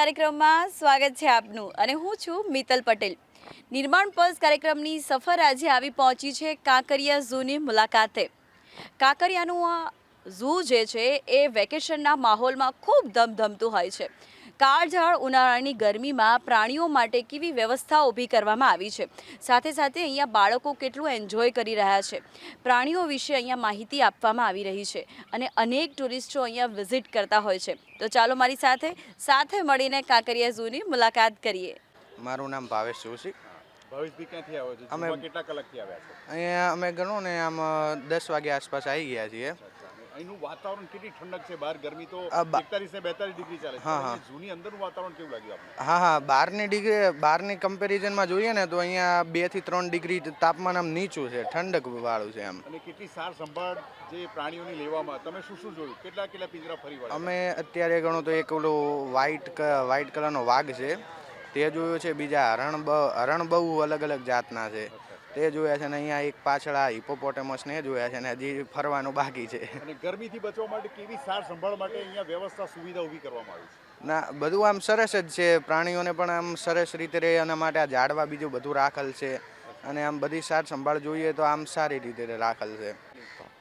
કાર્યક્રમમાં સ્વાગત છે આપનું અને હું છું મિતલ પટેલ. નિર્માણ પલ્સ કાર્યક્રમની સફર આજે આવી પહોંચી છે કાંકરિયા ઝૂની મુલાકાતે. કાંકરિયાનું આ ઝૂ જે છે એ વેકેશનના માહોલમાં ખૂબ ધમધમતું હોય છે. કાળઝાળ ઉનાળાની ગરમીમાં પ્રાણીઓ માટે કેવી વ્યવસ્થા ઊભી કરવામાં આવી છે? સાથે સાથે અહીંયા બાળકો કેટલું એન્જોય કરી રહ્યા છે? પ્રાણીઓ વિશે અહીંયા માહિતી આપવામાં આવી રહી છે અને અનેક ટુરિસ્ટો અહીંયા વિઝિટ કરતા હોય છે. તો ચાલો મારી સાથે સાથે મળીને કાંકરિયા ઝૂની મુલાકાત કરીએ. મારું નામ ભાવેશ જોશી. ભાવેશભાઈ ક્યાંથી આવ્યો છે? અમે- કેટલા કલાકથી આવ્યા છો? અહીંયા અમે ગણો ને આમ દસ વાગ્યા આસપાસ આવી ગયા છીએ. અહીંનું વાતાવરણ કેટલી ઠંડક છે? બહાર ગરમી તો આ બા- એકતાલીસ ને બેતાલીસ ડિગ્રી ચાલે છે. હા, હા. જૂની અંદરનું વાતાવરણ કેવું લાગ્યું આપણે હા હા. બારની ડિગ્રી બારની કમ્પેરિઝનમાં જોઈએ ને તો અહીંયા બેથી ત્રણ ડિગ્રી તાપમાન આમ નીચું છે ઠંડક વાળું છે આમ અને કેટલી સાર સંભાળ જે પ્રાણીઓની લેવામાં તમે શું શું જોયું? કેટલા કેટલા પિંજરા ફરી વળ્યા અમે અત્યારે ગણો તો એક ઓલો વ્હાઈટ વ્હાઈટ કલરનો વાઘ છે. તે જોયો છે બીજા હરણ હરણ બહુ અલગ અલગ જાતના છે. તે જોયા છે ને અહીંયા એક પાછળ આ હિપોપોટેમસ ને જોયા છે ને હજી ફરવાનું બાકી છે અને ગરમીથી બચવા માટે કેવી સાર સંભાળ માટે અહીંયા વ્યવસ્થા સુવિધા ઊભી કરવામાં આવી છે ના બધું આમ સરસ જ છે પ્રાણીઓને પણ આમ સરસ રીતે રહે એના માટે આ ઝાડવા બીજું બધું રાખેલ છે અને આમ બધી સાર સંભાળ જોઈએ તો આમ સારી રીતે રાખેલ છે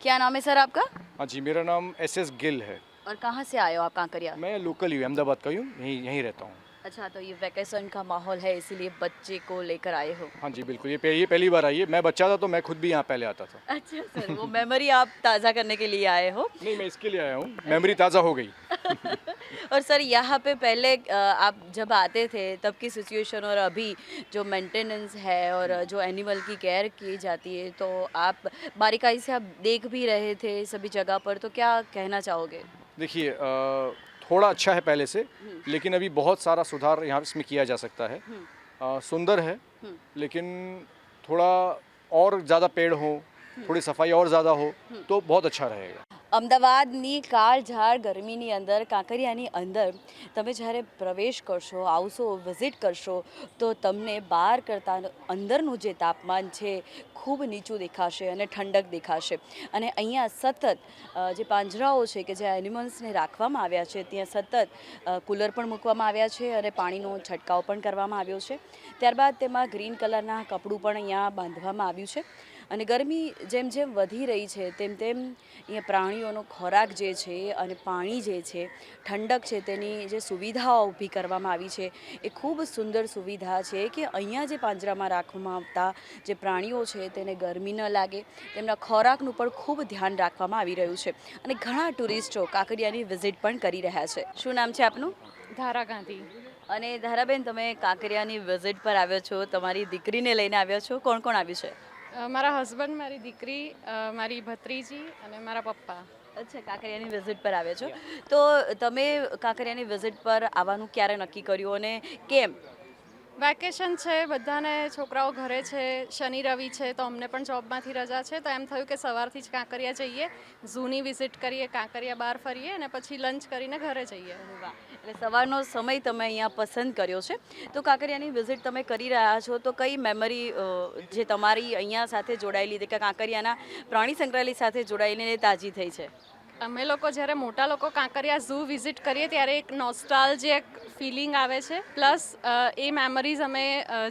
क्या नाम है सर आपका हाँ जी मेरा नाम एस एस गिल है और कहाँ से आए हो आप कांकरिया मैं लोकल ही हूँ अहमदाबाद का ही हूँ यहीं यहीं रहता हूँ अच्छा तो ये वैकेशन का माहौल है इसीलिए बच्चे को लेकर आए हो? हाँ जी बिल्कुल ये ये पहली बार आई है। मैं बच्चा था तो मैं खुद भी यहाँ पहले आता था। अच्छा सर वो मेमोरी आप ताज़ा करने के लिए आए हो? नहीं मैं इसके लिए आया हूँ। मेमोरी ताज़ा हो गई। और सर यहाँ पे पहले आप जब आते थे तब की सिचुएशन और अभी जो मेंटेनेंस है और जो एनिमल की केयर की जाती है तो आप बारीकाई से आप देख भी रहे थे सभी जगह पर तो क्या कहना चाहोगे? देखिए थोड़ा अच्छा है पहले से लेकिन अभी बहुत सारा सुधार यहाँ इसमें किया जा सकता है। आ, सुंदर है लेकिन थोड़ा और ज़्यादा पेड़ हो थोड़ी सफ़ाई और ज़्यादा हो तो बहुत अच्छा रहेगा। અમદાવાદની કાળઝાળ ગરમીની અંદર, કાંકરિયાની અંદર તમે જ્યારે પ્રવેશ કરશો, આવશો વિઝિટ કરશો, તો તમને બહાર કરતાં અંદરનું જે તાપમાન છે ખૂબ નીચું દેખાશે અને ઠંડક દેખાશે. અને અહીંયા સતત જે પાંજરાઓ છે કે જે એનિમલ્સને રાખવામાં આવ્યા છે, ત્યાં સતત કુલર પણ મૂકવામાં આવ્યા છે અને પાણીનો છંટકાવ પણ કરવામાં આવ્યો છે. ત્યારબાદ તેમાં ગ્રીન કલરના કપડું પણ અહીંયા બાંધવામાં આવ્યું છે. અને ગરમી જેમ જેમ વધી રહી છે તેમ તેમ અહીંયા પ્રાણીઓનો ખોરાક જે છે અને પાણી જે છે ઠંડક છે તેની જે સુવિધાઓ ઊભી કરવામાં આવી છે. એ ખૂબ સુંદર સુવિધા છે કે અહીંયા જે પાંજરામાં રાખવામાં આવતા જે પ્રાણીઓ છે તેને ગરમી ન લાગે. તેમના ખોરાકનું પણ ખૂબ ધ્યાન રાખવામાં આવી રહ્યું છે. અને ઘણા ટુરિસ્ટો કાંકરિયાની વિઝિટ પણ કરી રહ્યા છે. શું નામ છે આપનું? ધારા ગાંધી. અને ધારાબેન તમે કાંકરિયાની વિઝિટ પર આવ્યો છો તમારી દીકરીને લઈને આવ્યો છો? કોણ કોણ આવ્યું છે? મારા હસબન્ડ મારી દીકરી મારી ભત્રીજી અને મારા પપ્પા. અચ્છા કાંકરિયાની વિઝિટ પર આવ્યા છો. તો તમે કાંકરિયાની વિઝિટ પર આવવાનું ક્યારે નક્કી કર્યું અને કેમ? વેકેશન છે, બધાને છોકરાઓ ઘરે છે, શનિ, રવિ છે, તો અમને પણ જોબમાંથી રજા છે, તો એમ થયું કે સવારથી જ કાંકરિયા જઈએ, ઝૂની વિઝિટ કરીએ, કાંકરિયા બહાર ફરીએ અને પછી લંચ કરીને ઘરે જઈએ. એટલે સવારનો સમય તમે અહીંયા પસંદ કર્યો છે. તો કાંકરિયાની વિઝિટ તમે કરી રહ્યા છો, તો કઈ મેમરી જે તમારી અહીંયા સાથે જોડાયેલી કે કાંકરિયાના પ્રાણી સંગ્રહાલય સાથે જોડાયેલી તાજી થઈ છે? અમે લોકો જ્યારે મોટા લોકો કાંકરિયા ઝૂ વિઝિટ કરીએ ત્યારે એક નોસ્ટાલ જે એક ફિલિંગ આવે છે. પ્લસ એ મેમરીઝ અમે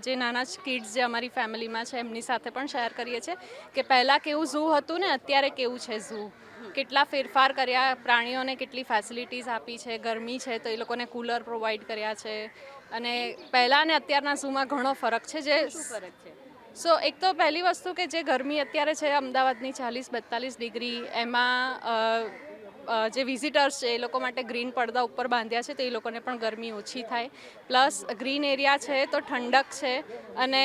જે નાના કિડ્સ જે અમારી ફેમિલીમાં છે, એમની સાથે પણ શેર કરીએ છીએ કે પહેલાં કેવું ઝૂ હતું ને, અત્યારે કેવું છે ઝૂ? કેટલા ફેરફાર કર્યા, પ્રાણીઓને કેટલી ફેસિલિટીઝ આપી છે, ગરમી છે, તો એ લોકોને કુલર પ્રોવાઈડ કર્યા છે. અને પહેલાં ને અત્યારના ઝૂમાં ઘણો ફરક છે, જે ફરક છે? સો એક તો પહેલી વસ્તુ કે જે ગરમી અત્યારે છે, અમદાવાદની ચાલીસ બેતાલીસ ડિગ્રી, એમાં જે વિઝિટર્સ છે, એ લોકો માટે ગ્રીન પડદા ઉપર બાંધ્યા છે, તો એ લોકોને પણ ગરમી ઓછી થાય. પ્લસ ગ્રીન એરિયા છે, તો ઠંડક છે, અને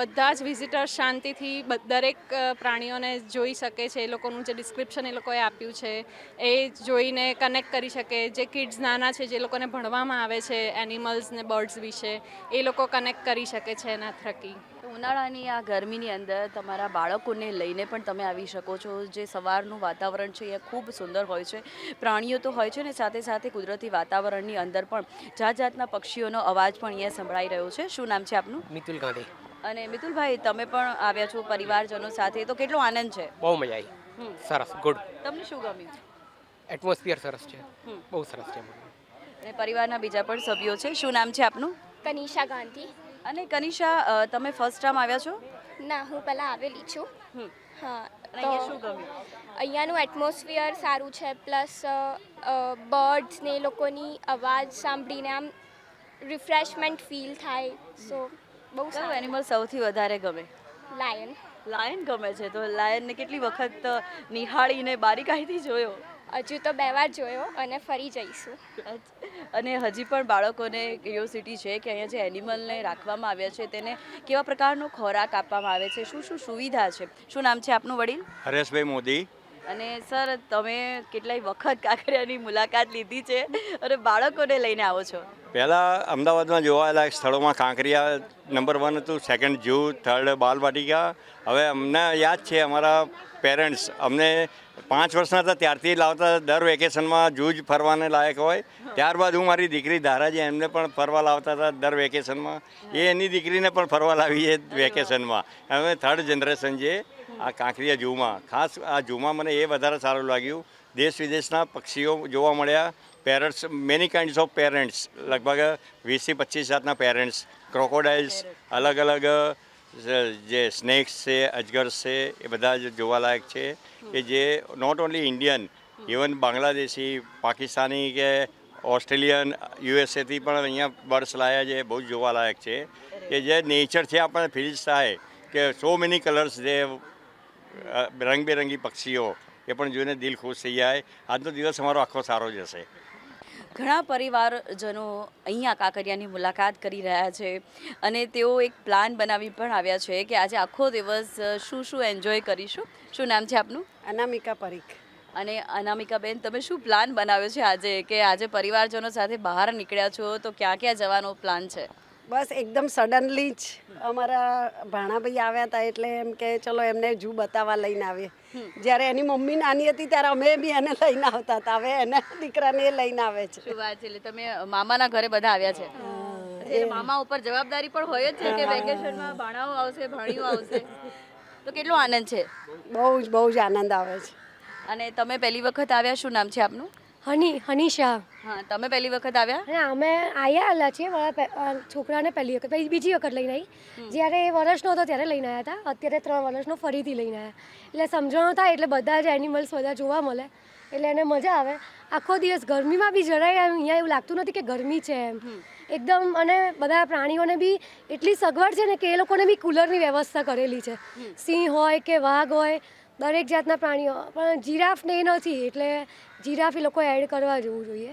બધા જ વિઝિટર્સ શાંતિથી દરેક પ્રાણીઓને જોઈ શકે છે, એ લોકોનું જે ડિસ્ક્રિપ્શન એ લોકોએ આપ્યું છે, એ જોઈને કનેક્ટ કરી શકે. જે કિડ્સ નાના છે, જે લોકોને ભણવામાં આવે છે એનિમલ્સ ને બર્ડ્સ વિશે, એ લોકો કનેક્ટ કરી શકે છે એના થકી. ઉનાળાની આ ગરમીની અંદર તમારા બાળકોને લઈને પણ તમે આવી શકો છો. જે સવારનું વાતાવરણ છે એ ખૂબ સુંદર હોય છે. પ્રાણીઓ તો હોય છે ને સાથે સાથે કુદરતી વાતાવરણની અંદર પણ જાત જાતના પક્ષીઓનો અવાજ પણ અહીંયા સંભળાઈ રહ્યો છે. શું નામ છે આપનું? મિતુલ ગાંધી. અને મિતુલભાઈ તમે પણ આવ્યા છો પરિવારજનો સાથે. તો કેટલો આનંદ છે? બહુ મજા આવી. સરસ. ગુડ. તમને શું ગમ્યું? એટમોસ્ફિયર સરસ છે. બહુ સરસ છે અને પરિવારના બીજા પણ સભ્યો છે. શું નામ છે આપનું? કનિષા ગાંધી. અને કનિષા તમે ફર્સ્ટ ટાઈમ આવ્યા છો? ના હું પહેલાં આવેલી છું. હા તો અહીંયાનું એટમોસ્ફિયર સારું છે પ્લસ બર્ડ્સ ને લોકોની અવાજ સાંભળીને આમ રિફ્રેશમેન્ટ ફીલ થાય સો બહુ સારું. એનિમલ સૌથી વધારે ગમે? લાયન લાયન ગમે છે તો લાયનને કેટલી વખત નિહાળીને બારીકાઈથી જોયો? હજુ તો બે વાર જોયો અને ફરી જઈશું. અને હજી પણ બાળકોને ક્યુરિયોસિટી છે કે અહીંયા જે એનિમલને રાખવામાં આવ્યા છે તેને કેવા પ્રકારનો ખોરાક આપવામાં આવે છે શું શું સુવિધા છે? શું નામ છે આપનું વડીલ? હરેશભાઈ મોદી. અને સર તમે કેટલાય વખત કાંકરિયાની મુલાકાત લીધી છે અને બાળકોને લઈને આવો છો. પહેલાં અમદાવાદમાં જોવાયેલા સ્થળોમાં કાંકરિયા નંબર વન હતું સેકન્ડ જૂ થર્ડ બાલવાટિકા. હવે અમને યાદ છે અમારા પેરેન્ટ્સ અમને પાંચ વર્ષના હતા, ત્યારથી લાવતા દર વેકેશનમાં જૂજ ફરવાને લાયક હોય. ત્યારબાદ હું મારી દીકરી ધારાજી, એમને પણ ફરવા લાવતા હતા દર વેકેશનમાં. એ એની દીકરીને પણ ફરવા લાવી છે વેકેશનમાં. હવે થર્ડ જનરેશન છે આ કાંકરિયા જૂમાં, ખાસ આ જૂમાં મને એ વધારે સારું લાગ્યું. દેશ વિદેશના પક્ષીઓ જોવા મળ્યા. Parents many kinds of parents લગભગ વીસથી પચીસ જાતના પેરેન્ટ્સ ક્રોકોડાઇલ્સ અલગ અલગ જે સ્નેક્સ છે અજગર છે એ બધા જ જોવાલાયક છે. કે જે not only Indian even Bangladeshi Pakistani કે ઓસ્ટ્રેલિયન યુએસએથી પણ અહીંયા બર્ડ્સ લાયા છે બહુ જ જોવાલાયક છે. કે જે નેચરથી આપણને ફીલ થાય કે સો મેની કલર્સ જે રંગબેરંગી પક્ષીઓ એ પણ જોઈને દિલ ખુશ થઈ જાય. આજનો દિવસ અમારો આખો સારો જશે. ઘણા પરિવારજનો અહીંયા કાંકરિયાની મુલાકાત કરી રહ્યા છે અને તેઓ એક પ્લાન બનાવી પણ આવ્યા છે કે આજે આખો દિવસ શું શું એન્જોય કરીશું? શું નામ છે આપનું? અનામિકા પરીખ. અને અનામિકાબેન તમે શું પ્લાન બનાવ્યો છે આજે? કે આજે પરિવારજનો સાથે બહાર નીકળ્યા છો તો ક્યાં ક્યાં જવાનો પ્લાન છે? બસ એકદમ સડનલી જ અમારા ભાણાભાઈ આવ્યા હતા એટલે એમ કે ચલો એમને જૂ બતાવવા લઈને આવીએ. જ્યારે એની મમ્મી નાની હતી ત્યારે અમે બી એને લઈને આવતા હતા. હવે એના દીકરાને એ લઈને આવે છે. શું વાત છે એટલે તમે મામાના ઘરે બધા આવ્યા છે. એ. મામા ઉપર જવાબદારી પણ હોય જ છે કે વેકેશનમાં ભાણાઓ આવશે ભાણીઓ આવશે. તો કેટલો આનંદ છે? બહુ જ બહુ જ આનંદ આવે છે. અને તમે પહેલી વખત આવ્યા શું નામ છે આપનું? હની હનીશા હા તમે પહેલી વખત આવ્યા? અને અમે આવ્યા છીએ મારા છોકરાને પહેલી વખત પછી બીજી વખત લઈને આવી જ્યારે એ વર્ષનો હતો ત્યારે લઈને આવ્યા હતા અત્યારે ત્રણ વર્ષનો ફરીથી લઈને આવ્યા એટલે સમજણો થાય એટલે બધા જ એનિમલ્સ બધા જોવા મળે. એટલે એને મજા આવે. આખો દિવસ ગરમીમાં બી જરાય એમ અહીંયા એવું લાગતું નથી કે ગરમી છે એમ. એકદમ અને બધા પ્રાણીઓને બી એટલી સગવડ છે ને કે એ લોકોને બી કુલરની વ્યવસ્થા કરેલી છે. સિંહ હોય કે વાઘ હોય દરેક જાતના પ્રાણીઓ પણ જીરાફ ને એ નથી એટલે જીરાફ એ લોકો એડ કરવા જવું જોઈએ.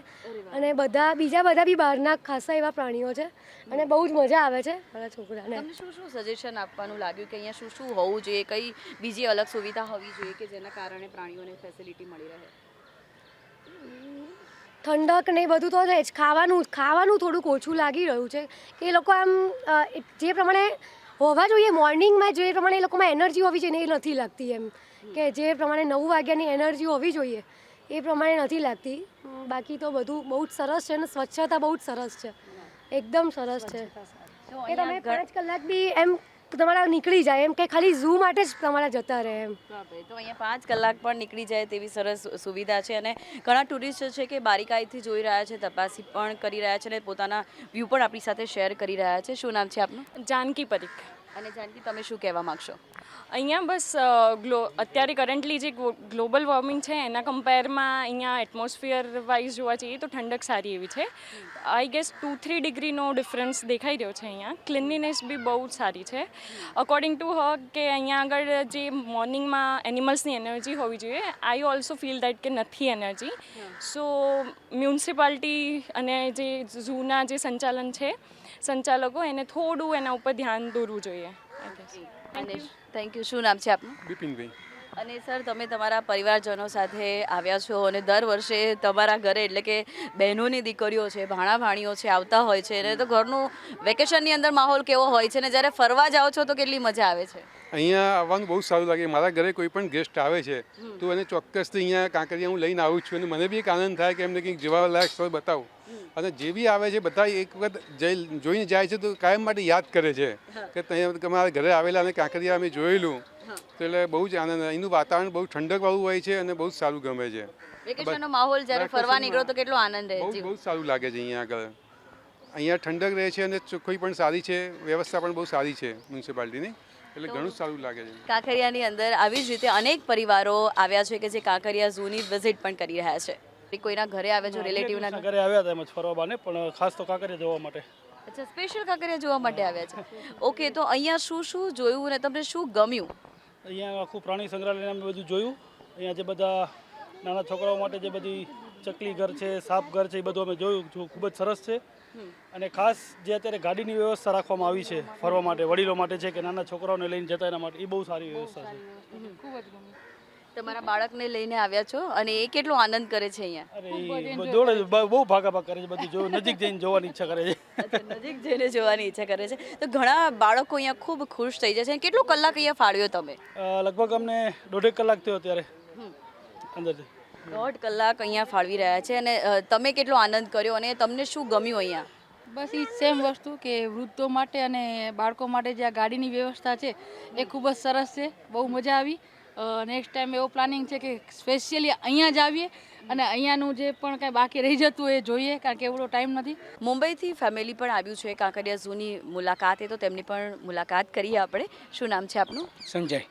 અને બધા બીજા બધા બી બહારના ખાસા એવા પ્રાણીઓ છે. અને બહુ જ મજા આવે છે મારા છોકરાને. તમને શું શું સજેશન આપવાનું લાગ્યું કે અહીંયા શું શું હોવું જોઈએ? કઈ બીજી અલગ સુવિધા હોવી જોઈએ કે જેના કારણે પ્રાણીઓને ફેસિલિટી મળી રહે? ઠંડક ને એ બધું તો છે જ. ખાવાનું ખાવાનું થોડુંક ઓછું લાગી રહ્યું છે. કે એ લોકો આમ જે પ્રમાણે હોવા જોઈએ મોર્નિંગમાં જે પ્રમાણે એ લોકોમાં એનર્જી હોવી જોઈએ ને એ નથી લાગતી એમ. કે જે પ્રમાણે નવ વાગ્યાની એનર્જી હોવી જોઈએ એ પ્રમાણે નથી લાગતી. બાકી તો બધું બહુ જ સરસ છે અને સ્વચ્છતા બહુ જ સરસ છે. એકદમ સરસ છે. કે તમે પાંચ કલાક બી એમ તમારા નીકળી જાય એમ કે ખાલી ઝૂ માટે જ તમારા જતા રહે એમ. તો અહીંયા પાંચ કલાક પણ નીકળી જાય તેવી સરસ સુવિધા છે અને ઘણા ટુરિસ્ટ છે કે બારીકાઈથી જોઈ રહ્યા છે તપાસી પણ કરી રહ્યા છે અને પોતાના વ્યૂ પણ આપણી સાથે શેર કરી રહ્યા છે. શું નામ છે આપનું? જાનકી પરીખ. અને જાનકી તમે શું કહેવા માંગશો? અહીંયા બસ ગ્લો અત્યારે કરન્ટલી જે ગ્લોબલ વોર્મિંગ છે એના કમ્પેરમાં અહીંયા એટમોસ્ફિયર વાઇઝ જોવા જઈએ તો ઠંડક સારી એવી છે. આઈ ગેસ ટુ થ્રી ડિગ્રીનો ડિફરન્સ દેખાઈ રહ્યો છે અહીંયા. ક્લિનલીનેસ બી બહુ સારી છે. અકોર્ડિંગ ટુ હ કે અહીંયા આગળ જે મોર્નિંગમાં એનિમલ્સની એનર્જી હોવી જોઈએ આઈ ઓલ્સો ફીલ દેટ કે નથી એનર્જી સો મ્યુનિસિપાલિટી અને જે ઝૂના જે સંચાલન છે સંચાલકો એને થોડું એના ઉપર ધ્યાન દોરવું જોઈએ. અને થેન્ક યુ શું નામ છે આપનું? બિપિનભાઈ. અને સર તમે તમારા પરિવારજનો સાથે આવ્યા છો અને દર વર્ષે તમારા ઘરે એટલે કે બહેનોની દીકરીઓ છે ભાણા ભાણીઓ છે આવતા હોય છે અને તો ઘરનું વેકેશનની અંદર માહોલ કેવો હોય છે? અને જ્યારે ફરવા જાઓ છો તો કેટલી મજા આવે છે? અહીંયા આવવાનું બહુ સારું લાગે. મારા ઘરે કોઈ પણ ગેસ્ટ આવે છે તો એને ચોક્કસથી અહીંયા કાંકરિયા હું લઈને આવું છું અને મને બી એક આનંદ થાય કે એમને કંઈક જોવાલાયક સ્થળ બતાવું. અને જે બી આવે છે બધા એક વખત જઈ જોઈને જાય છે તો કાયમ માટે યાદ કરે છે કે ત્યાં મારા ઘરે આવેલા અને કાંકરિયા અમે જોયેલું. તો એટલે બહુ જ આનંદ. એનું વાતાવરણ બહુ ઠંડકવાળું હોય છે અને બહુ જ સારું ગમે છે. વેકેશનનો માહોલ જ્યારે ફરવા નીકળો તો કેટલો આનંદ રહે બહુ સારું લાગે છે અહીંયા આગળ. અહીંયા ઠંડક રહે છે અને ચોખ્ખાઈ પણ સારી છે વ્યવસ્થા પણ બહુ સારી છે મ્યુનિસિપાલિટીની. એટલે ઘણું સારું લાગે છે. કાંકરિયાની અંદર આવી જ રીતે અનેક પરિવારો આવ્યા છે કે જે કાંકરિયા ઝૂની વિઝિટ પણ કરી રહ્યા છે. કોઈના ઘરે આવે જો રિલેટિવના ઘરે આવ્યા હતા એમ જ ફરવા બાને પણ ખાસ તો કાંકરિયા જોવા માટે. અચ્છા સ્પેશિયલ કાંકરિયા જોવા માટે આવ્યા છે. ઓકે તો અહીંયા શું શું જોયું અને તમને શું ગમ્યું? અહીંયા આખું પ્રાણી સંગ્રહાલય અમે બધું જોયું. અહીંયા જે બધા નાના છોકરાઓ માટે જે બધી ચકલી ઘર છે સાપ ઘર છે એ બધું અમે જોયું ખૂબ જ સરસ છે. અને ખાસ જે અત્યારે ગાડીની વ્યવસ્થા રાખવામાં આવી છે ફરવા માટે વડીલો માટે છે કે નાના છોકરાઓને લઈને જતા એના માટે એ બહુ સારી વ્યવસ્થા છે. તમારા બાળકને લઈને આવ્યા છો અને એ કેટલો આનંદ કરે છે અહીંયા? બ- બહુ ભાગા ભાગ કરે છે બધું જોયું નજીક જઈને જોવાની ઈચ્છા કરે છે. નજીક જઈને જોવાની ઈચ્છા કરે છે. તો ઘણા બાળકો અહીંયા ખૂબ ખુશ થઈ જાય છે. કેટલો કલાક અહીંયા ફાળ્યો તમે? લગભગ અમને દોઢેક કલાક થયો અત્યારે. અંદરથી. દોઢ કલાક અહીંયા ફાળવી રહ્યા છે અને તમે કેટલો આનંદ કર્યો અને તમને શું ગમ્યું અહીંયા? બસ એ સેમ વસ્તુ કે વૃદ્ધો માટે અને બાળકો માટે જે આ ગાડીની વ્યવસ્થા છે એ ખૂબ જ સરસ છે બહુ મજા આવી. નેક્સ્ટ ટાઈમ એવો પ્લાનિંગ છે કે સ્પેશિયલી અહીંયા જ આવીએ અને અહીંયાનું જે પણ કાંઈ બાકી રહી જતું હોય એ જોઈએ કારણ કે એવડો ટાઈમ નથી. મુંબઈથી ફેમિલી પણ આવ્યું છે કાંકરિયા ઝૂની મુલાકાતે તો તેમની પણ મુલાકાત કરીએ આપણે. શું નામ છે આપનું? સંજય.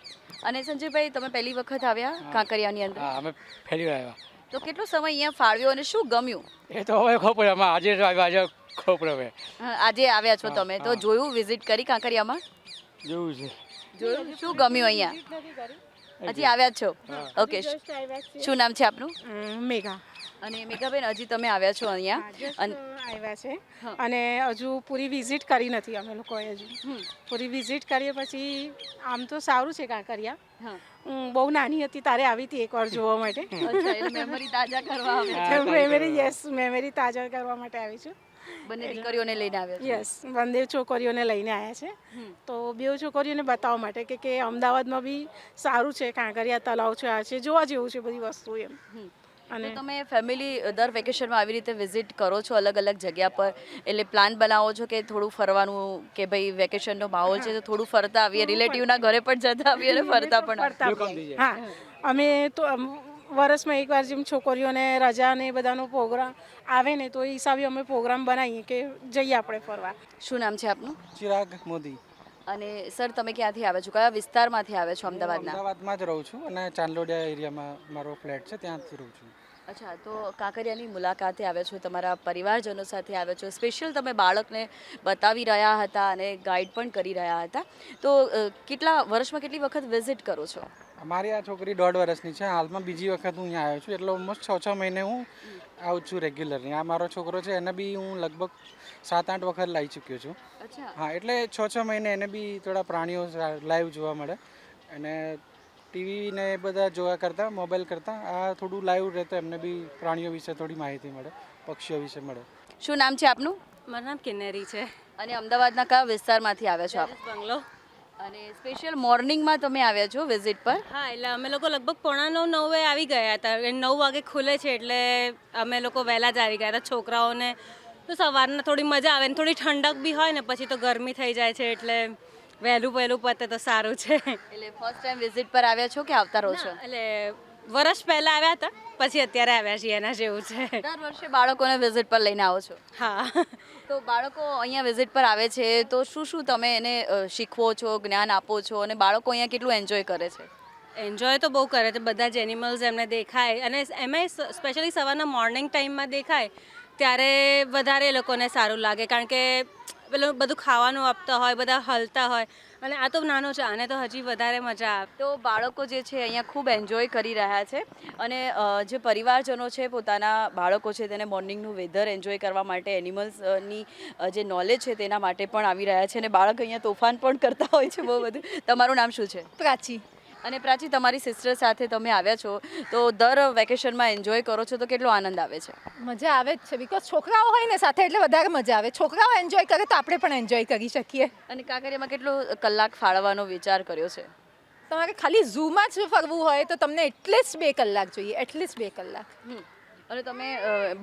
અને સંજયભાઈ તમે પહેલી વખત આવ્યા કાંકરિયાની અંદર? હા અમે વાર આવ્યા. તો કેટલો સમય અહીંયા ફાળવ્યો અને શું ગમ્યું? એ તો હવે ખબર અમે આજે જ આવ્યા આજે ખબર હવે. આજે આવ્યા છો તમે. તો જોયું વિઝિટ કરી કાંકરિયામાં? જોયું છે. જોયું? શું ગમ્યું અહીંયા? હજી આવ્યા છો? ઓકે શું નામ છે આપનું? મેઘા. અને મેઘાબેન હજી તમે આવ્યા છો અહીંયા. અને આવ્યા છે. અને હજુ પૂરી વિઝિટ કરી નથી અમે લોકોએ હજુ. પૂરી વિઝિટ કરીએ પછી આમ તો સારું છે કાંકરિયા. હા. બહુ નાની હતી તારે આવી હતી એકવાર જોવા માટે. મેમરી તાજા કરવા મેમરી યસ મેમરી તાજા કરવા માટે આવી છું. બંને દીકરીઓને લઈને આવ્યા યસ બંને છોકરીઓને લઈને આવ્યા છે. તો બે છોકરીઓને બતાવવા માટે કે કે અમદાવાદમાં બી સારું છે કાંકરિયા તલાવ છે આ છે જોવા જેવું છે બધી વસ્તુ એમ. અને તમે ફેમિલી દર વેકેશનમાં આવી રીતે વિઝિટ કરો છો અલગ અલગ જગ્યા પર? એટલે પ્લાન બનાવો છો કે થોડું ફરવાનું કે ભાઈ વેકેશનનો માહોલ છે તો થોડું ફરતા આવીએ રિલેટિવના ઘરે પણ જતા આવીએ અને ફરતા પણ. હા અમે તો વર્ષમાં એકવાર જેમ છોકરીઓને રજા ને બધાનો પ્રોગ્રામ આવે ને તો એ હિસાબે અમે પ્રોગ્રામ બનાવીએ કે જઈએ આપણે ફરવા. શું નામ છે આપનું? ચિરાગ મોદી. અને સર તમે ક્યાંથી આવ્યા છો? કયા વિસ્તારમાંથી આવ્યા છો અમદાવાદના? અમદાવાદમાં જ રહું છું અને ચાંદલોડિયા એરિયામાં મારો ફ્લેટ છે ત્યાંથી રહું છું. અચ્છા તો કાંકરિયાની મુલાકાતે આવ્યા છો તમારા પરિવારજનો સાથે આવ્યા છો. સ્પેશિયલ તમે બાળકને બતાવી રહ્યા હતા અને ગાઈડ પણ કરી રહ્યા હતા. તો કેટલા વર્ષમાં કેટલી વખત વિઝિટ કરો છો? અમારી આ છોકરી દોઢ વર્ષની છે. હાલમાં બીજી વખત હું અહીંયા આવ્યો છું. એટલે ઓલમોસ્ટ છ છ મહિને હું આવું છું રેગ્યુલરલી આ મારો છોકરો છે એને બી હું લગભગ સાત આઠ વખત લાવી ચૂક્યો છું. હા એટલે છ છ મહિને એને બી થોડા પ્રાણીઓ લાઈવ જોવા મળે. અને ટીવી ને એ બધા જોયા કરતાં મોબાઈલ કરતાં. આ થોડું લાઈવ રહે તો એમને બી પ્રાણીઓ વિશે થોડી માહિતી મળે પક્ષીઓ વિશે મળે. શું નામ છે આપનું? મારું નામ કિન્નરી છે. અને અમદાવાદના કયા વિસ્તારમાંથી આવ્યા છો આપ બંગલો. અને સ્પેશિયલ મોર્નિંગમાં તમે આવ્યા છો વિઝિટ પર? હા એટલે અમે લોકો લગભગ પોણા નવ નવે આવી ગયા હતા. એ નવ વાગે ખુલે છે એટલે અમે લોકો વહેલા જ આવી ગયા હતા છોકરાઓને. તો સવારના થોડી મજા આવે ને થોડી ઠંડક બી હોય ને પછી તો ગરમી થઈ જાય છે એટલે વહેલું વહેલું પતે તો સારું છે. એટલે ફર્સ્ટ ટાઈમ વિઝિટ પર આવ્યા છો કે આવતા રહો છો? એટલે વર્ષ પહેલા આવ્યા હતા પછી અત્યારે આવ્યા છીએ એના જેવું છે. દર વર્ષે બાળકોને વિઝિટ પર લઈને આવો છો? હા. તો બાળકો અહીંયા વિઝિટ પર આવે છે તો શું શું તમે એને શીખવો છો જ્ઞાન આપો છો અને બાળકો અહીંયા કેટલું એન્જોય કરે છે? એન્જોય તો બહુ કરે છે બધા જ એનિમલ્સ એમને દેખાય અને એમાંય સ્પેશિયલી સવારના મોર્નિંગ ટાઈમમાં દેખાય ત્યારે વધારે એ લોકોને સારું લાગે કારણ કે પેલું બધું ખાવાનું આપતા હોય બધા હલતા હોય. અને આ તો નાનો છે આને તો હજી વધારે મજા આવે. તો બાળકો જે છે અહીંયા ખૂબ એન્જોય કરી રહ્યા છે. અને જે પરિવારજનો છે પોતાના બાળકો છે તેને મોર્નિંગનું વેધર એન્જોય કરવા માટે એનિમલ્સની જે નોલેજ છે તેના માટે પણ આવી રહ્યા છે. અને બાળક અહીંયા તોફાન પણ કરતા હોય છે બહુ બધું. તમારું નામ શું છે? પ્રાચી. અને પ્રાચી તમારી સિસ્ટર સાથે તમે આવ્યા છો તો દર વેકેશનમાં એન્જોય કરો છો તો કેટલો આનંદ આવે છે? મજા આવે જ છે બિકોઝ છોકરાઓ હોય ને સાથે એટલે વધારે મજા આવે. છોકરાઓ એન્જોય કરે તો આપણે પણ એન્જોય કરી શકીએ. અને કાંકરિયામાં કેટલો કલાક ફાળવવાનો વિચાર કર્યો છે? તમારે ખાલી ઝૂમાં જ ફરવું હોય તો તમને એટલીસ્ટ બે કલાક જોઈએ એટલીસ્ટ બે કલાક. અને તમે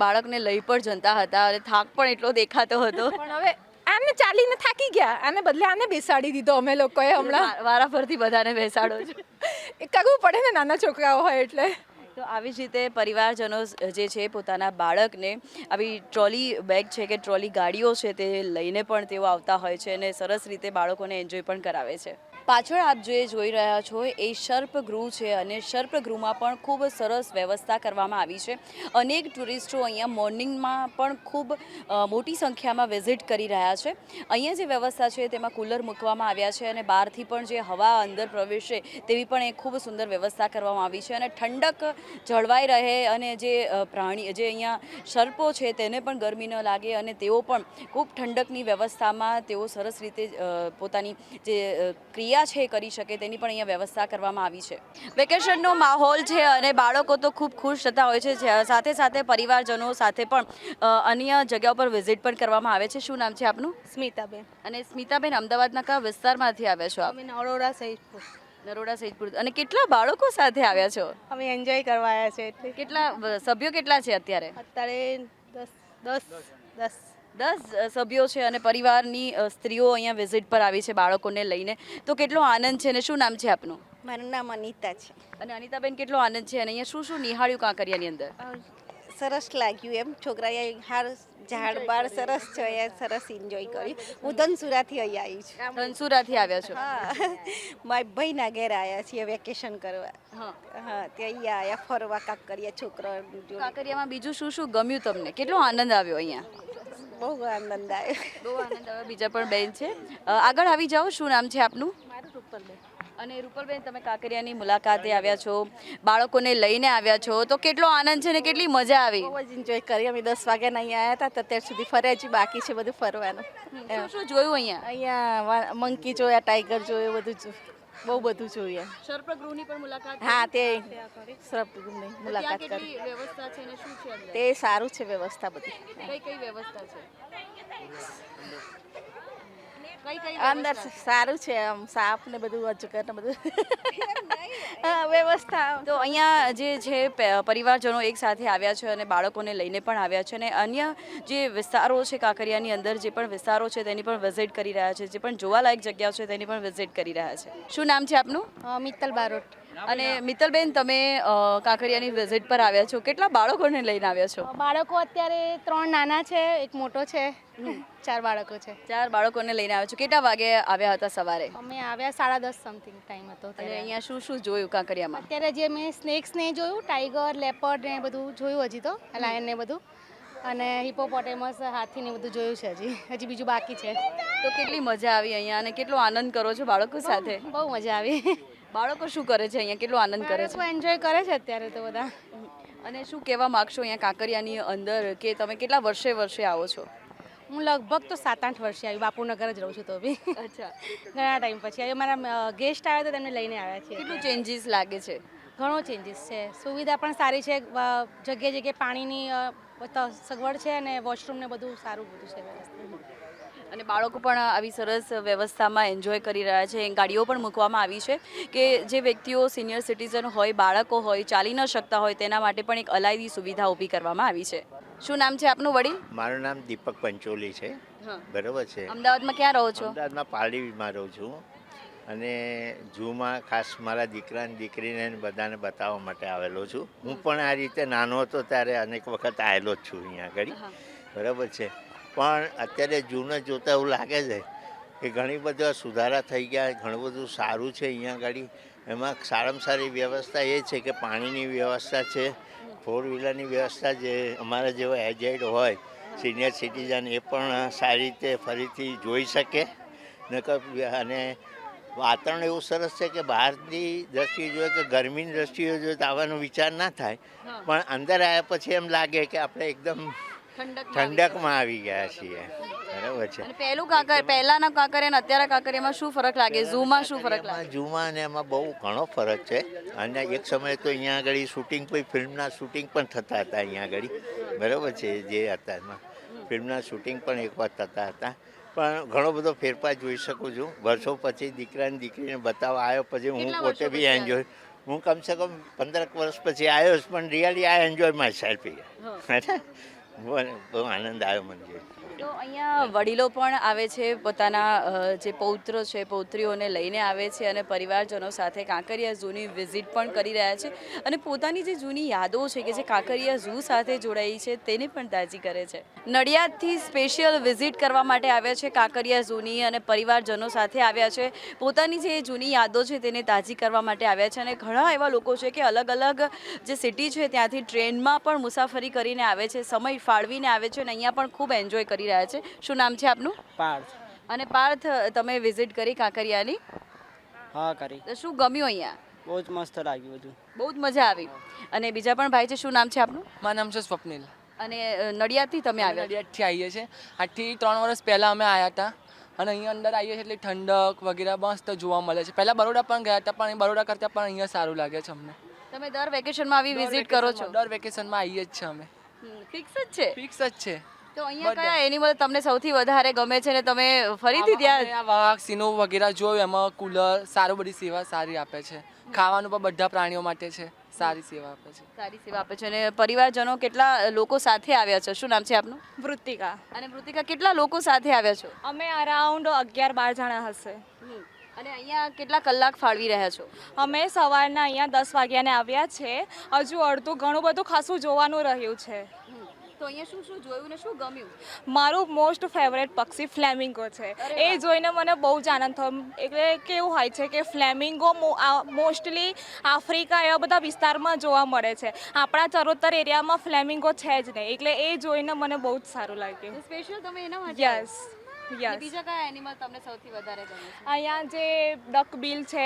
બાળકને લઈ પણ જનતા હતા અને થાક પણ એટલો દેખાતો હતો. પણ હવે આને ચાલીને થાકી ગયા. આને બદલે આને બેસાડી દીધો અમે લોકોએ હમણાં. વા- વારા ફરતી બધાને બેસાડો છો. એ કરવું પડે ને નાના છોકરાઓ હોય એટલે. તો આવી જ રીતે પરિવારજનો જે છે પોતાના બાળકને આવી ટ્રોલી બેગ છે કે ટ્રોલી ગાડીઓ છે તે લઈને પણ તેઓ આવતા હોય છે અને સરસ રીતે બાળકોને એન્જોય પણ કરાવે છે. પાછળ આપ જે જોઈ રહ્યા છો એ સર્પગૃહ છે અને સર્પગૃહમાં પણ ખૂબ સરસ વ્યવસ્થા કરવામાં આવી છે. અનેક ટુરિસ્ટો અહીંયા મોર્નિંગમાં પણ ખૂબ મોટી સંખ્યામાં વિઝિટ કરી રહ્યા છે. અહીંયા જે વ્યવસ્થા છે તેમાં કુલર મૂકવામાં આવ્યા છે અને બહારથી પણ જે હવા અંદર પ્રવેશે તેવી પણ એ ખૂબ સુંદર વ્યવસ્થા કરવામાં આવી છે અને ઠંડક જળવાઈ રહે અને જે પ્રાણી જે અહીંયા સર્પો છે તેને પણ ગરમી ન લાગે અને તેઓ પણ ખૂબ ઠંડકની વ્યવસ્થામાં તેઓ સરસ રીતે પોતાની જે અ, ક્રિયા છે એ કરી શકે તેની પણ અહીંયા વ્યવસ્થા કરવામાં આવી છે. વેકેશનનો માહોલ છે અને બાળકો તો ખૂબ ખુશ થતા હોય છે. સાથે સાથે પરિવારજનો સાથે પણ અન્ય જગ્યા ઉપર વિઝિટ પણ કરવામાં આવે છે. શું નામ છે આપનું? સ્મિતાબેન. અને સ્મિતાબેન અમદાવાદના કયા વિસ્તારમાંથી આવ્યા છો અમે નરોડા સહિતપુર. નરોડા સહિતપુર. અને કેટલા બાળકો સાથે આવ્યા છો? અમે એન્જોય કરવા આવ્યા છે કેટલા સભ્યો કેટલા છે અત્યારે? અત્યારે દસ દસ દસ દસ સભ્યો છે અને પરિવારની સ્ત્રીઓ અહીંયા વિઝિટ પર આવી છે બાળકોને લઈને. તો કેટલો આનંદ છે અને શું નામ છે આપનું? મારું નામ અનિતા છે. અને અનિતાબેન કેટલો આનંદ છે? અને અહીંયા શું શું નિહાળ્યું કાંકરિયાની અંદર? સરસ લાગ્યું એમ. છોકરાએ હાર ઝાડ બાર સરસ છે અહીંયા સરસ એન્જોય કર્યું. હું ધનસુરાથી અહીંયા આવી છું. ધનસુરાથી આવ્યા છો? હા. મારા ભાઈના ઘેર આવ્યા છીએ વેકેશન કરવા. હા. હા તે અહીંયા આવ્યા ફરવા કાંક કરીએ છોકરા કાંકરિયામાં બીજું શું શું ગમ્યું તમને? કેટલો આનંદ આવ્યો અહીંયા? બહુ આનંદ આવ્યો બહુ આનંદ આવ્યો બીજા પણ બેન છે. આગળ આવી જાઓ. શું નામ છે આપનું? મારું રૂપલબેન. અને રૂપલબેન તમે કાંકરિયાની મુલાકાતે આવ્યા છો બાળકોને લઈને આવ્યા છો. તો કેટલો આનંદ છે ને કેટલી મજા આવી? બહુ જ એન્જોય કરી. અમે દસ વાગ્યાના અહીંયા આવ્યા હતા. અત્યાર સુધી ફર્યા હજી બાકી છે બધું ફરવાનું. શું શું જોયું અહીંયા? અહીંયા મંકી જોયા ટાઈગર જોયું બધું જો. બહુ બધું જોઈએ. સર્પગૃહની પણ મુલાકાત હા તે સર્પગૃહની મુલાકાત કરી. વ્યવસ્થા છે ને શું છે તે સારું છે વ્યવસ્થા બધી. કઈ કઈ વ્યવસ્થા છે? અંદર સારું છે આમ સાપ ને બધું અજગર ને બધું. હા વ્યવસ્થા તો અહીંયા જે છે પરિવારજનો એક સાથે આવ્યા છે અને બાળકોને લઈને પણ આવ્યા છે અને અન્ય જે વિસ્તારો છે કાંકરિયાની અંદર જે પણ વિસ્તારો છે તેની પણ વિઝિટ કરી રહ્યા છે જે પણ જોવાલાયક જગ્યાઓ છે તેની પણ વિઝિટ કરી રહ્યા છે. શું નામ છે આપનું? મિત્તલ બારોટ. અને મિત્તલબેન તમે કાંકરિયાની વિઝિટ પર આવ્યા છો. કેટલા બાળકોને લઈને આવ્યા છો? બાળકો અત્યારે ત્રણ નાના છે એક મોટો છે ચાર બાળકો છે. ચાર બાળકોને લઈને આવ્યા છો. કેટલા વાગે આવ્યા હતા સવારે? અમે આવ્યા સાડા દસ સમથિંગ ટાઈમ હતો અને ત્યારે. અહીંયા શું શું જોયું કાંકરિયામાં? અત્યારે જે મેં સ્નેક્સ ને જોયું ટાઈગર લેપર્ડ ને બધું જોયું હજી તો લાયન ને બધું. અને હિપોપોટેમસ હાથી ને બધું જોયું છે હજી. હજી બીજું બાકી છે. તો કેટલી મજા આવી અહીંયા અને કેટલો આનંદ કરો છો બાળકો સાથે? બહુ મજા આવી. બાળકો શું કરે છે? અહીંયા કેટલો આનંદ કરે છે? એન્જોય કરે છે અત્યારે તો બધા. અને શું કહેવા માગશો અહીંયા કાંકરિયાની અંદર કે તમે કેટલા વર્ષે વર્ષે આવો છો? હું લગભગ તો સાત આઠ વર્ષે આવી બાપુનગર જ રહું છું તો બી. અચ્છા. ઘણા ટાઈમ પછી. હવે મારા ગેસ્ટ આવ્યા તો તેમને લઈને આવ્યા છે કેટલું ચેન્જીસ લાગે છે? ઘણો ચેન્જીસ છે. સુવિધા પણ સારી છે. જગ્યાએ જગ્યાએ પાણીની સગવડ છે અને વોશરૂમ ને બધું સારું બધું છે. અને બાળકો પણ આવી સરસ વ્યવસ્થામાં એન્જોય કરી રહ્યા છે. ગાડીઓ પણ મૂકવામાં આવી છે કે જે વ્યક્તિઓ સિનિયર સિટીઝન હોય બાળકો હોય ચાલી ન શકતા હોય તેના માટે પણ એક અલાયદી સુવિધા ઊભી કરવામાં આવી છે. શું નામ છે આપનું વડીલ? મારું નામ દીપક પંચોલી છે. બરોબર છે. અમદાવાદમાં ક્યાં રહો છો? અમદાવાદમાં પાલડીમાં રહું છું. અને ઝૂમાં ખાસ મારા દીકરાને દીકરીને બધાને બતાવવા માટે આવેલો છું. હું પણ આ રીતે નાનો હતો ત્યારે અનેક વખત આવેલો જ છું અહીંયા આગળ. બરાબર છે. પણ અત્યારે જૂને જોતાં એવું લાગે છે કે ઘણી બધા સુધારા થઈ ગયા ઘણું બધું સારું છે અહીંયા આગળ એમાં સારામાં સારી વ્યવસ્થા એ છે કે પાણીની વ્યવસ્થા છે ફોર વ્હીલરની વ્યવસ્થા જે અમારા જેવો એજેડ હોય સિનિયર સિટીઝન એ પણ સારી રીતે ફરીથી જોઈ શકે. નકર અને વાતાવરણ એવું સરસ છે કે બહારની દ્રષ્ટિએ જોઈએ કે ગરમીની દ્રષ્ટિએ જોઈએ તો આવવાનો વિચાર ના થાય. પણ અંદર આવ્યા પછી એમ લાગે કે આપણે એકદમ ઠંડકમાં આવી ગયા. છીએ. બરાબર છે. પહેલું કાંકર પહેલાના કાંકરિયા અને અત્યારે કાંકરિયામાં શું ફરક લાગે? ઝૂમાં શું ફરક લાગે? ઝૂમાં અને એમાં બહુ ઘણો ફરક છે. અને એક સમયે તો અહીંયા આગળ શૂટિંગ કોઈ ફિલ્મના શૂટિંગ પણ થતા હતા અહીંયા આગળ. બરાબર છે જે હતા એમાં. ફિલ્મના શૂટિંગ પણ એક વાર થતા હતા. પણ ઘણો બધો ફેરફાર જોઈ શકું છું. વર્ષો પછી દીકરાને દીકરીને બતાવવા આવ્યો પછી હું પોતે બી એન્જોય હું કમસે કમ પંદર વર્ષ પછી આવ્યો પણ રિયલી આ એન્જોય માય સેલ્ફ બહુ આનંદ આવ્યો મને. તો અહીંયા વડીલો પણ આવે છે, પોતાના જે પૌત્ર છે, પૌત્રીઓને લઈને આવે છે અને પરિવારજનો સાથે કાંકરિયા ઝૂની વિઝિટ પણ કરી રહ્યા છે અને પોતાની જે જૂની યાદો છે કે જે કાંકરિયા ઝૂ સાથે જોડાઈ છે તેને પણ તાજી કરે છે. નડિયાદથી સ્પેશિયલ વિઝિટ કરવા માટે આવ્યા છે કાંકરિયા ઝૂની અને પરિવારજનો સાથે આવ્યા છે. પોતાની જે જૂની યાદો છે તેને તાજી કરવા માટે આવ્યા છે અને ઘણા એવા લોકો છે કે અલગ અલગ જે સિટી છે ત્યાંથી ટ્રેનમાં પણ મુસાફરી કરીને આવે છે, સમય ફાળવીને આવે છે અને અહીંયા પણ ખૂબ એન્જોય કરી રહ્યા છે. શું નામ છે આપનું? પાર્થ. અને પાર્થ તમે વિઝિટ કરી કાંકરિયાની? હા કરી. તો શું ગમ્યું અહીંયા? બહુ જ મસ્ત લાગ્યું બધું. બહુ જ મજા આવી. અને બીજા પણ ભાઈ છે શું નામ છે આપનું? મારું નામ છે સ્વપ્નિલ. અને નડિયાદથી તમે આવ્યા? નડિયાદથી આવીએ છીએ. આઠથી ત્રણ વર્ષ પહેલાં અમે આવ્યા હતા. અને અહીંયા અંદર આવીએ છીએ એટલે ઠંડક વગેરે મસ્ત જોવા મળે છે. પહેલાં બરોડા પણ ગયા હતા પણ બરોડા કરતાં પણ અહીંયા સારું લાગે છે અમને. તમે દર વેકેશનમાં આવી વિઝિટ કરો છો? દર વેકેશનમાં આવીએ જ છે અમે. ફિક્સ જ છે? ફિક્સ જ છે. તો અહીંયા કયા એનિમલ તમને સૌથી વધારે ગમે છે ને તમે ફરીથી ત્યાં વાઘ સિંહો વગેરે જોયું એમાં કુલર સારું બધી સેવા સારી આપે છે. ખાવાનું પણ બધા પ્રાણીઓ માટે છે સારી સેવા આપે છે. સારી સેવા આપે છે અને પરિવારજનો કેટલા લોકો સાથે આવ્યા છે? શું નામ છે આપનું? વૃત્તિકા અને વૃત્તિકા કેટલા લોકો સાથે આવ્યા છો? અમે અરાઉન્ડ અગિયાર બાર જણા હશે. અને અહીંયા કેટલા કલાક ફાળવી રહ્યા છો? અમે સવારના અહીંયા દસ વાગ્યાને આવ્યા છે. હજુ અડધું ઘણું બધું ખાસું જોવાનું રહ્યું છે. તો અહીંયા શું શું જોયું ને શું ગમ્યું? મારું મોસ્ટ ફેવરેટ પક્ષી ફ્લેમિંગો છે. એ જોઈને મને બહુ જ આનંદ થયો. એટલે કેવું હોય છે કે ફ્લેમિંગો મોસ્ટલી આફ્રિકા એવા બધા વિસ્તારમાં જોવા મળે છે. આપણા ચરોતર એરિયામાં ફ્લેમિંગો છે જ નહીં. એટલે એ જોઈને મને બહુ જ સારું લાગ્યું. સ્પેશિયલ તમે એના યસ? યસ બીજા કયા એનિમલ તમને સૌથી વધારે ગમે છે? અહીંયા જે ડકબીલ છે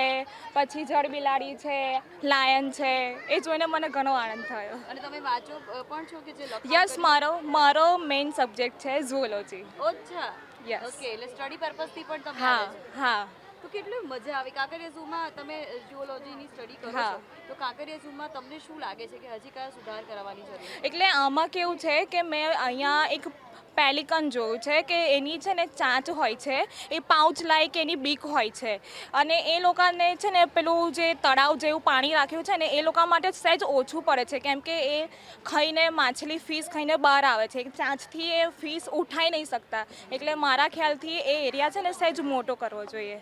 પછી જળબિલાડી છે લાયન છે એ જોઈને મને ઘણો આનંદ થયો. અને તમે વાંચો પણ છો કે જે યસ મારો મારો મેઇન સબ્જેક્ટ છે ઝુઓલોજી અચ્છા. યસ ઓકે એટલે સ્ટડી પર્પઝથી પણ તમે હા હા. તો કેટલી મજા આવી. કાંકરિયા ઝૂમાં તમે જુઓલોજીની સ્ટડી કરો. છો. તો કાંકરિયા ઝૂમાં તમને શું લાગે છે કે હજી કયા સુધાર કરવાની જરૂર એટલે આમાં કેવું છે કે મેં અહીંયા એક પેલિકન જોયું છે કે એની છે ને ચાંચ હોય છે, એ પાઉચ લાઈક એની બીક હોય છે. અને એ લોકોને છે ને પેલું જે તળાવ જેવું પાણી રાખ્યું છે ને, એ લોકો માટે સહેજ ઓછું પડે છે. કેમ કે એ ખાઈને માછલી ફીસ ખાઈને બહાર આવે છે. ચાંચથી એ ફીસ ઉઠાઈ નહીં શકતા. એટલે મારા ખ્યાલથી એ એરિયા છે ને સહેજ મોટો કરવો જોઈએ.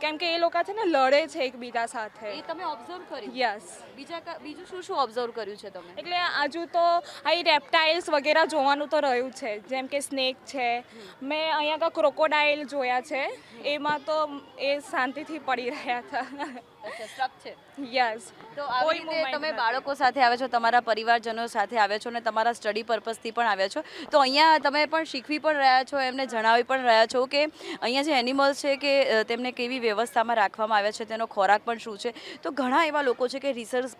કેમ કે એ લોકો છે ને લડે છે એકબીજા સાથે. એ તમે ઓબ્ઝર્વ કર્યું? યસ બીજા બીજું શું શું ઓબ્ઝર્વ કર્યું છે તમે? એટલે આજુ તો અહીં રેપ્ટાઇલ્સ વગેરે જોવાનું તો રહ્યું છે જેમ કે સ્નેક છે. મેં અહીંયા ક્રોકોડાઇલ જોયા છે. એમાં તો એ શાંતિથી પડી રહ્યા હતા. અચ્છા સ્ટક છે. યસ તો આવી રીતે તમે બાળકો સાથે આવ્યા છો તમારા પરિવારજનો સાથે આવ્યા છો અને તમારા સ્ટડી પર્પઝથી પણ આવ્યા છો. તો અહીંયા તમે પણ શીખવી પણ રહ્યા છો એમને જણાવી પણ રહ્યા છો કે અહીંયા જે એનિમલ્સ છે કે તેમને કેવી વ્યવસ્થામાં રાખવામાં આવ્યા છે તેનો ખોરાક પણ શું છે. તો ઘણા એવા લોકો છે કે રિસર્ચ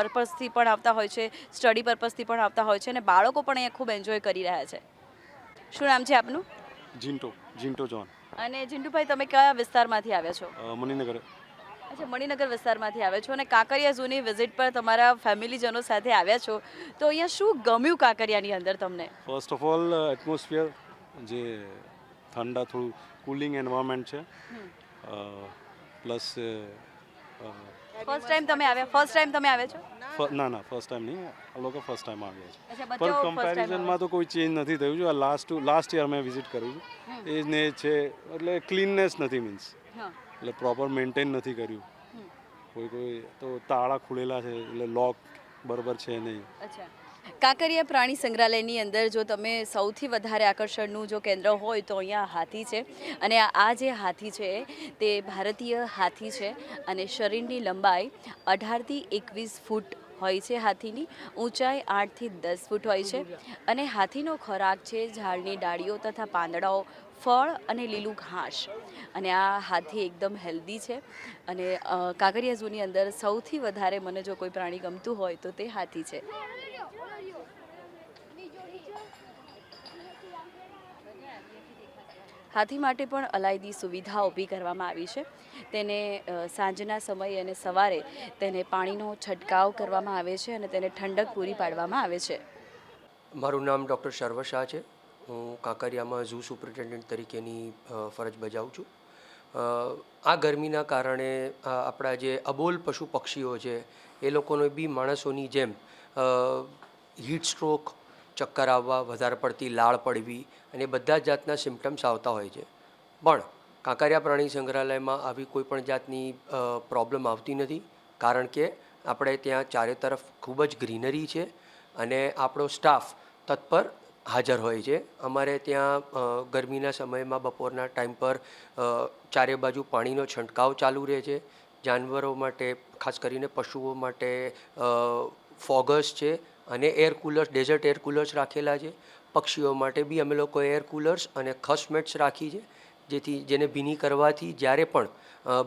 પર્પઝથી પણ આવતા હોય છે સ્ટડી પર્પઝથી પણ આવતા હોય છે અને બાળકો પણ અહીંયા ખૂબ એન્જોય કરી રહ્યા છે. શું નામ છે આપનું? જીન્ટો જીન્ટો જોન અને જિંટુભાઈ તમે કયા વિસ્તારમાંથી આવ્યા છો? મણિનગર અચ્છા મણિનગર વિસ્તારમાંથી આવ્યા છો અને કાંકરિયા ઝૂની વિઝિટ પર તમારા ફેમિલીજનો સાથે આવ્યા છો. તો અહીંયા શું ગમ્યું કાંકરિયાની અંદર તમને? ફર્સ્ટ ઓફ ઓલ એટમોસ્ફિયર જે ઠંડા થોડું કુલિંગ એન્વાયરમેન્ટ છે. પ્લસ ફર્સ્ટ ટાઈમ તમે આવ્યા? ફર્સ્ટ ટાઈમ તમે આવ્યા છો? ના ના ફર્સ્ટ ટાઈમ નહીં. આ લોકો ફર્સ્ટ ટાઈમ આવ્યા છે. પણ કમ્પેરિઝનમાં તો કોઈ ચેન્જ નથી થયું. છે આ લાસ્ટ લાસ્ટ યર મેં વિઝિટ કર્યું છે. એ જ ને છે એટલે ક્લીનનેસ નથી મીન્સ એટલે પ્રોપર મેન્ટેન નથી કર્યું. કોઈ કોઈ, તો તાળા ખુલેલા છે, એટલે લોક બરાબર છે નહીં. અચ્છા. કાંકરિયા પ્રાણી સંગ્રહાલયની અંદર જો તમે સૌથી વધારે આકર્ષણનું જો કેન્દ્ર હોય તો અહીંયા હાથી છે. અને આ- જે હાથી છે, તે ભારતીય હાથી છે અને શરીરની લંબાઈ અઢારથી એકવીસ ફૂટ હોય છે હાથીની. ઊંચાઈ આઠથી દસ ફૂટ હોય છે. અને હાથીનો ખોરાક છે, ઝાડની ડાળીઓ તથા પાંદડાઓ ફળ અને લીલું ઘાસ. અને આ હાથી એકદમ હેલ્ધી છે. અને કાંકરિયા ઝૂની અંદર સૌથી વધારે મને જો કોઈ પ્રાણી ગમતું હોય તો તે હાથી છે. હાથી માટે પણ અલાયદી સુવિધા ઊભી કરવામાં આવી છે. તેને સાંજના સમયે અને સવારે તેને પાણીનો છંટકાવ કરવામાં આવે છે અને તેને ઠંડક પૂરી પાડવામાં આવે છે. મારું નામ ડૉક્ટર શર્વ શાહ છે. હું કાંકરિયામાં ઝૂ સુપ્રિન્ટેન્ડન્ટ તરીકેની ફરજ બજાવું છું. આ ગરમીના કારણે આપણા જે અબોલ પશુ પક્ષીઓ છે, એ લોકોને બી માણસોની જેમ હીટ સ્ટ્રોક ચક્કર આવવા, વધારે પડતી લાળ પડવી અને બધા જ જાતના સિમ્ટમ્સ આવતા હોય છે. પણ કાંકરિયા પ્રાણી સંગ્રહાલયમાં આવી કોઈ પણ જાતની પ્રોબ્લેમ આવતી નથી. કારણ કે આપણે ત્યાં ચારે તરફ ખૂબ જ ગ્રીનરી છે અને આપણો સ્ટાફ તત્પર હાજર હોય છે. અમારે ત્યાં ગરમીના સમયમાં બપોરના ટાઈમ પર ચારે બાજુ પાણીનો છંટકાવ ચાલુ રહે છે. જાનવરો માટે, ખાસ કરીને પશુઓ માટે ફોગસ છે અને air coolers, desert air coolers રાખેલા છે. પક્ષીઓ માટે બી અમે લોકો એર કુલર્સ અને ખસમેટ્સ રાખી છે. જેથી જેને ભીની કરવાથી જ્યારે પણ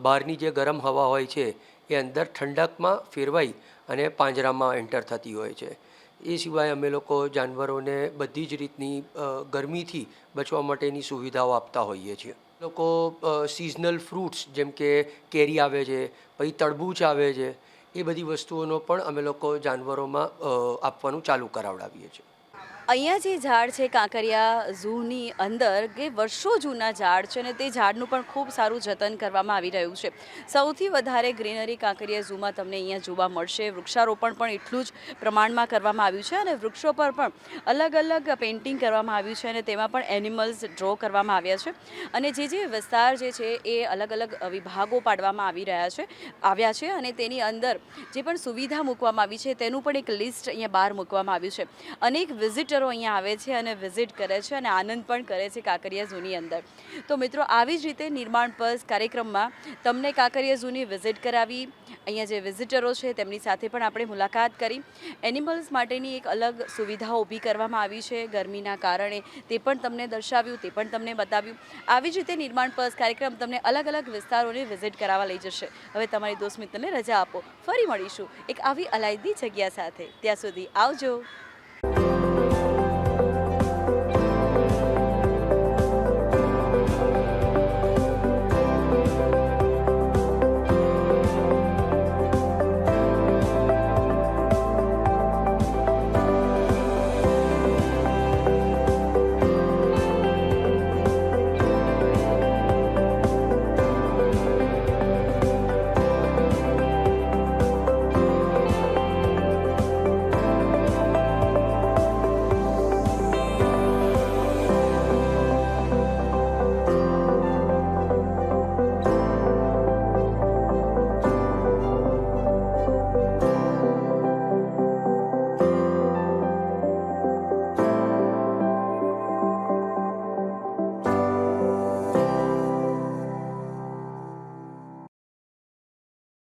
બહારની જે ગરમ હવા હોય છે, એ અંદર ઠંડકમાં ફેરવાઈ અને પાંજરામાં એન્ટર થતી હોય છે. એ સિવાય અમે લોકો જાનવરોને બધી જ રીતની ગરમીથી બચવા માટેની સુવિધાઓ આપતા હોઈએ છીએ. લોકો સિઝનલ ફ્રૂટ્સ જેમ કે કેરી આવે છે, પછી તરબૂચ આવે છે, એ બધી વસ્તુઓનો પણ અમે લોકો જાનવરોમાં આપવાનું ચાલુ કરાવડાવીએ છીએ. અહીંયા જે ઝાડ છે કાંકરિયા ઝૂની અંદર, કે વર્ષો જૂના ઝાડ છે અને તે ઝાડનું પણ ખૂબ સારું જતન કરવામાં આવી રહ્યું છે. સૌથી વધારે ગ્રીનરી કાંકરિયા ઝૂમાં તમને અહીંયા જોવા મળશે. વૃક્ષારોપણ પણ એટલું જ પ્રમાણમાં કરવામાં આવ્યું છે અને વૃક્ષો પર પણ અલગ અલગ પેઇન્ટિંગ કરવામાં આવ્યું છે અને તેમાં પણ એનિમલ્સ ડ્રો કરવામાં આવ્યા છે. અને જે જે વિસ્તાર જે છે એ અલગ અલગ વિભાગો પાડવામાં આવી રહ્યા છે, આવ્યા છે અને તેની અંદર જે પણ સુવિધા મૂકવામાં આવી છે તેનું પણ એક લિસ્ટ અહીંયા બહાર મૂકવામાં આવ્યું છે. અનેક વિઝિટરો અહીંયા આવે છે અને વિઝિટ કરે છે અને આનંદ પણ કરે છે કાંકરિયા ઝૂની અંદર. તો મિત્રો, આવી જ રીતે નિર્માણ પર્સ કાર્યક્રમમાં તમને કાંકરિયા ઝૂની વિઝિટ કરાવી, અહીંયા જે વિઝિટરો છે તેમની સાથે પણ આપણે મુલાકાત કરી. એનિમલ્સ માટેની એક અલગ સુવિધાઓ ઊભી કરવામાં આવી છે ગરમીના કારણે. તે પણ તમને દર્શાવ્યું, તે પણ તમને બતાવ્યું. આવી જ રીતે નિર્માણ પર્સ કાર્યક્રમ તમને અલગ અલગ વિસ્તારોને વિઝિટ કરાવવા લઈ જશે. હવે તમારી દોસ્ત મિત્રને રજા આપો. ફરી મળીશું એક આવી અલાયદી જગ્યા સાથે. ત્યાં સુધી આવજો.